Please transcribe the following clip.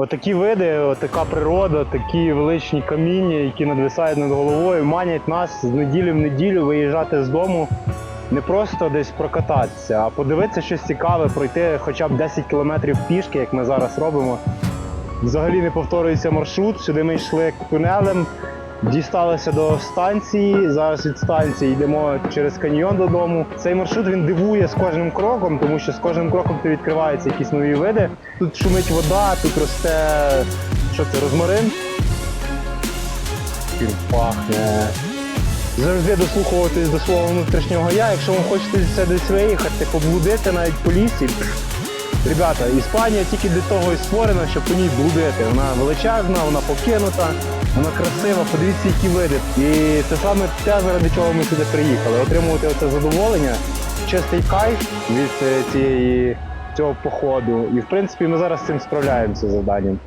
Отакі види, отака природа, такі величні каміння, які надвисають над головою, манять нас з неділі в неділю виїжджати з дому. Не просто десь прокататися, а подивитися щось цікаве, пройти хоча б 10 кілометрів пішки, як ми зараз робимо. Взагалі не повторюється маршрут. Сюди ми йшли тунелем, дісталися до станції. Зараз від станції йдемо через каньйон додому. Цей маршрут він дивує з кожним кроком, тому що з кожним кроком ти відкриваються якісь нові види. Тут шумить вода, тут росте що це, розмарин. Він пахне. Завжди дослуховуватись до свого внутрішнього я. Якщо вам хочеться десь виїхати, поблудити навіть по лісі. Ребята, Іспанія тільки для того і створена, щоб по ній блудити. Вона величезна, вона покинута, вона красива, подивіться, які види. І це саме те, заради чого ми сюди приїхали. Отримувати оце задоволення, чистий кайф від е, цієї, цього походу. І в принципі ми зараз з цим справляємося з завданням.